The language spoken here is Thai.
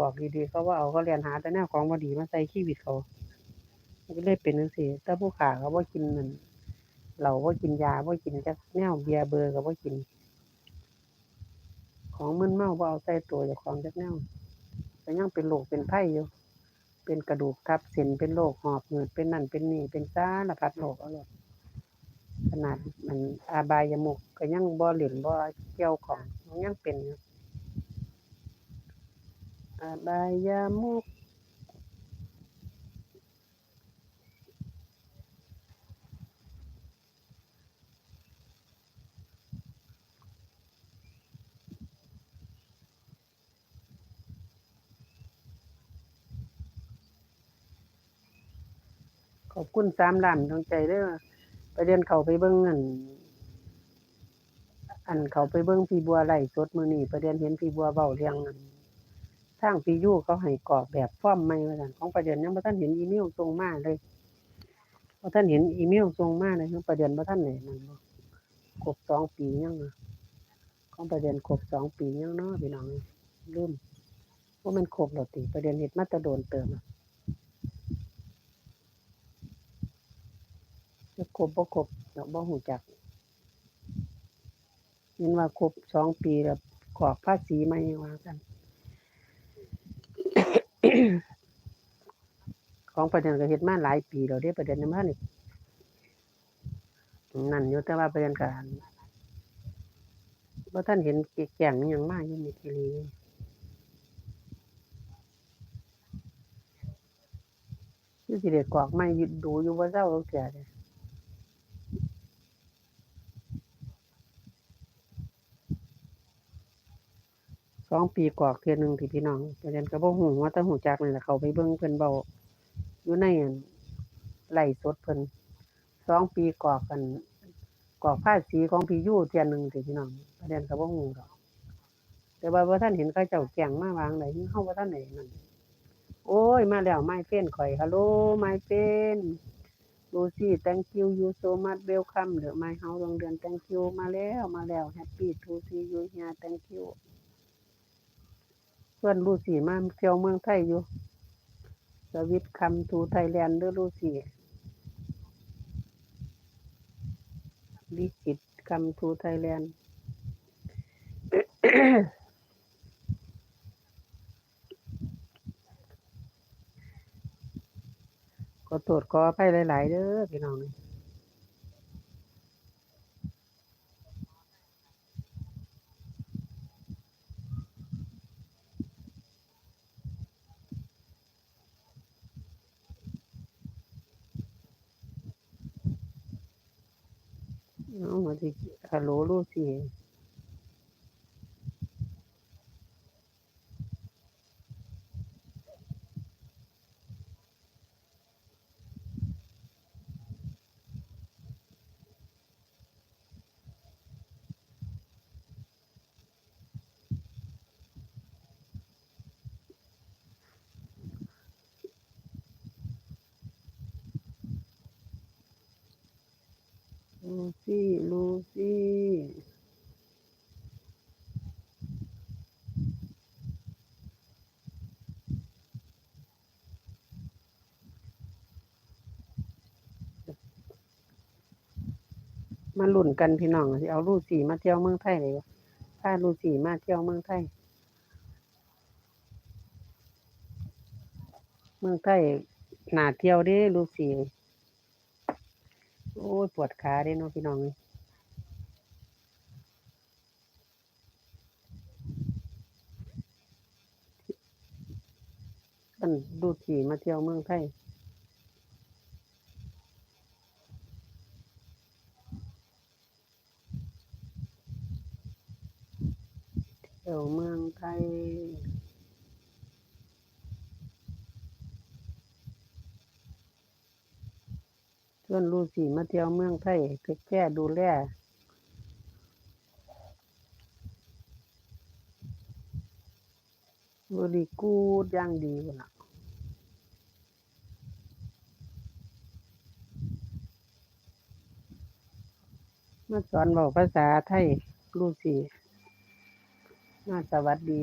บอกดีๆเขาว่าเอาเขาเรียนหาแต่แนวของบ่ดีมาใส่ชีวิตเขามันก็เลยเป็นจังซี่แต่ผู้ขาเขาบ่กินนั่นเหล้าบ่กินยาบ่กินจักแนวเบียร์เบอร์ก็บ่กิน ของมึนเมาบ่เอาใส่ตัวเจ้าของจักแนวก็ยังเป็นโรคเป็นไข้อยู่เป็นกระดูกทับเส้นเป็นโรคหอบหืดเป็นนั่นเป็นนี่เป็นสารพัดโรคเอาโลดขนาดมันอาบายมุกก็ยังบ่เล่นบ่เกี่ยวของยังเป็นอยู่ อาบายมุกขอบคุณสามล้านดวงใจเด้อไปเดินเขาไปเบิ่งอัน อันเขาไปเบิ่งพี่บัวไล่สดมื้อนี้ประเด็นเห็นพี่บัวเว้าเรื่องอัน ทางพี่ยูเขาให้กรอกแบบฟอร์มใหม่ว่าซั่นของประเด็นยังบ่ทันเห็นอีเมลส่งมาเลยบ่ทันเห็นอีเมลส่งมาเลยของประเด็นบ่ทันได้นั่นบ่ครบสองปียังอะของประเด็นครบสองปียังเนาะพี่น้องลืมว่ามันครบแล้วติประเด็นเฮ็ดมาต่โดนเติมอะจะครบบ่ครบดอกบ่ฮู้จักเห็นว่าครบสองปีแล้วกรอกภาษีใหม่ว่ากัน ของประเด็นก็เห็นมาหลายปีเราได้ประเด็นนั้มานี่นั่นอยู่แต่ว่าประเด็นก็บ่ทันเห็นแก่งอิหยังมาอยู่นี่อีหลีคือสิเด็กรอกไม่ดูอยู่ว่าเจ้าจักเทื่อเลย องปีกว่าเทื่อหนึ่งที่พี่น้องประเด็นก็บ่ฮู้ว่าแต่ฮู้จักนี่แหละเขาไปเบิ่งเพิ่นเว้าอยู่ในอั่นไลสดเพิ่นสองปีกว่ากันกรอกภาษีของพี่ยู่เทื่อหนึ่งที่พี่น้องประเด็นก็บ่ฮู้ดอกแต่ว่าบ่ทันเห็นเขาเจ้าแจ้งมาวางไดเฮาบ่ทันได้นั่นโอ้ยมาแล้ว my friend ข่อย hello my friend Lucy thank you you so much welcome เดอ my house โรงเรียน thank you มาแล้ว มาแล้ว happy to see you here thank you พื่อนลูซี่มาเที่ยวเมืองไทยอยู่สวิตคัมทูไทยแลนด์ด้อลูซี่วิจิตคัมทูไทยแลนด์ขอโทษขออภัยหลาย ๆ เด้อพี่น้อง เอามาสิ ลูซี่ลูซี่มาหลุ้นกันพี่น้องสิเอาลูซี่มาเที่ยวเมืองไทยเลยพาลูซี่มาเที่ยวเมืองไทย เมืองไทยหนาเที่ยวด้ลูซี่ โอ้ยปวดขาเด้เนาะพี่น้องเอ้ยกันดูสีมาเที่ยวเมืองไทยเที่ยวเมืองไทย ชวนลูซี่มาเที่ยวเมืองไทยเทคแคร์ดูแลบริกูดย่างดีนะมาสอนบอกภาษาไทยลูซี่มาสวัสดี